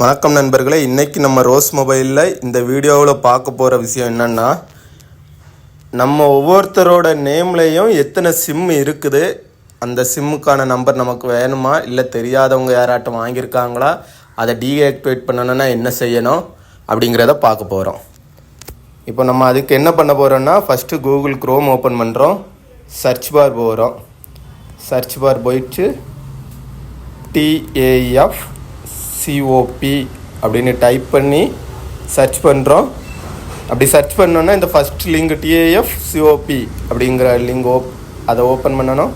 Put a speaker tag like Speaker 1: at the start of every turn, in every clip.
Speaker 1: வணக்கம் நண்பர்களே இன்றைக்கி நம்ம ரோஸ் மொபைலில் இந்த வீடியோவில் பார்க்க போகிற விஷயம் என்னென்னா நம்ம ஒவ்வொருத்தரோட நேம்லேயும் எத்தனை சிம் இருக்குது அந்த சிம்முக்கான நம்பர் நமக்கு வேணுமா இல்லை தெரியாதவங்க யாராட்டும் வாங்கியிருக்காங்களா அதை டீஆக்டிவேட் பண்ணணும்னா என்ன செய்யணும் அப்படிங்கிறத பார்க்க போகிறோம் இப்போ நம்ம அதுக்கு என்ன பண்ண போகிறோம்னா ஃபஸ்ட்டு கூகுள் க்ரோம் ஓப்பன் பண்ணுறோம் சர்ச் பார் போகிறோம் சர்ச் பார் போயிட்டு டிஏஎஃப் சிஓபி அப்படின்னு டைப் பண்ணி சர்ச் பண்ணுறோம் அப்படி சர்ச் பண்ணோன்னா இந்த ஃபஸ்ட் லிங்க் டிஏஎஃப் சிஓபி அப்படிங்கிற லிங்க் ஓப் அதை ஓப்பன் பண்ணணும்.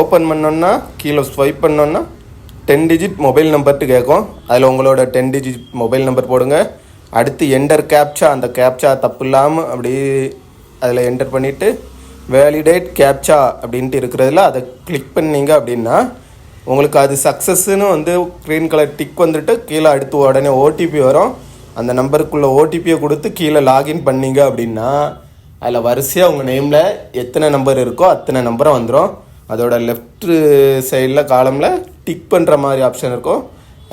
Speaker 1: ஓப்பன் பண்ணோன்னா கீழே ஸ்வைப் பண்ணோன்னா டென் டிஜிட் மொபைல் நம்பர்ட்டு கேட்கும். அதில் உங்களோட டென் டிஜிட் மொபைல் நம்பர் போடுங்க. அடுத்து என்டர் கேப்சா அந்த கேப்சா தப்பு இல்லாமல் அப்படி அதில் என்டர் பண்ணிவிட்டு வேலிடேட் கேப்சா அப்படின்ட்டு இருக்கிறதுல அதை கிளிக் பண்ணீங்க அப்படின்னா உங்களுக்கு அது சக்ஸஸ்ன்னு வந்து க்ரீன் கலர் டிக் வந்துட்டு கீழே அடுத்து உடனே ஓடிபி வரும். அந்த நம்பருக்குள்ளே ஓடிபியை கொடுத்து கீழே லாகின் பண்ணீங்க அப்படின்னா அதில் வரிசையாக உங்கள் நேமில் எத்தனை நம்பர் இருக்கோ அத்தனை நம்பரும் வந்துடும் அதோட லெஃப்ட் சைடில் காலமில் டிக் பண்ணுற மாதிரி ஆப்ஷன் இருக்கும்.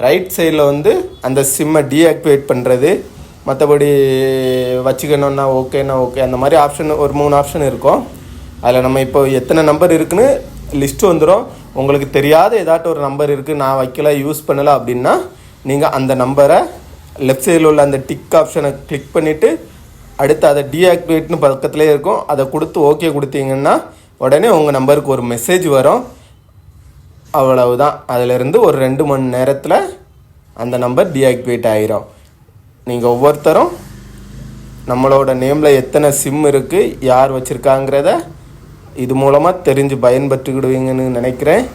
Speaker 1: ரைட் சைடில் வந்து அந்த சிம்மை டீஆக்டிவேட் பண்ணுறது மற்றபடி வச்சுக்கணுன்னா ஓகேனா ஓகே அந்த மாதிரி ஆப்ஷன் ஒரு மூணு ஆப்ஷன் இருக்கும். அதில் நம்ம இப்போ எத்தனை நம்பர் இருக்குன்னு லிஸ்ட்டு வந்துடும் உங்களுக்கு தெரியாத ஏதாட்டும் ஒரு நம்பர் இருக்குது நான் வைக்கல யூஸ் பண்ணலை அப்படின்னா நீங்கள் அந்த நம்பரை லெஃப்ட் சைடில் உள்ள அந்த டிக் ஆப்ஷனை கிளிக் பண்ணிவிட்டு அடுத்து அதை டீஆக்டிவேட்னு பக்கத்துலேயே இருக்கும். அதை கொடுத்து ஓகே கொடுத்தீங்கன்னா உடனே உங்கள் நம்பருக்கு ஒரு மெசேஜ் வரும். அவ்வளவுதான். அதிலிருந்து ஒரு ரெண்டு மணி நேரத்தில் அந்த நம்பர் டீஆக்டிவேட் ஆகிரும் நீங்கள் ஒவ்வொருத்தரும் நம்மளோட நேமில் எத்தனை சிம் இருக்குது யார் வச்சுருக்காங்கிறத இது மூலமாக தெரிஞ்சு பயன்பெற்றுக்கிடுவீங்கன்னு நினைக்கிறேன்.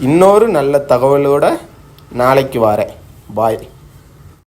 Speaker 1: இன்னொரு நல்ல தகவலோட நாளைக்கு வரேன். பாய்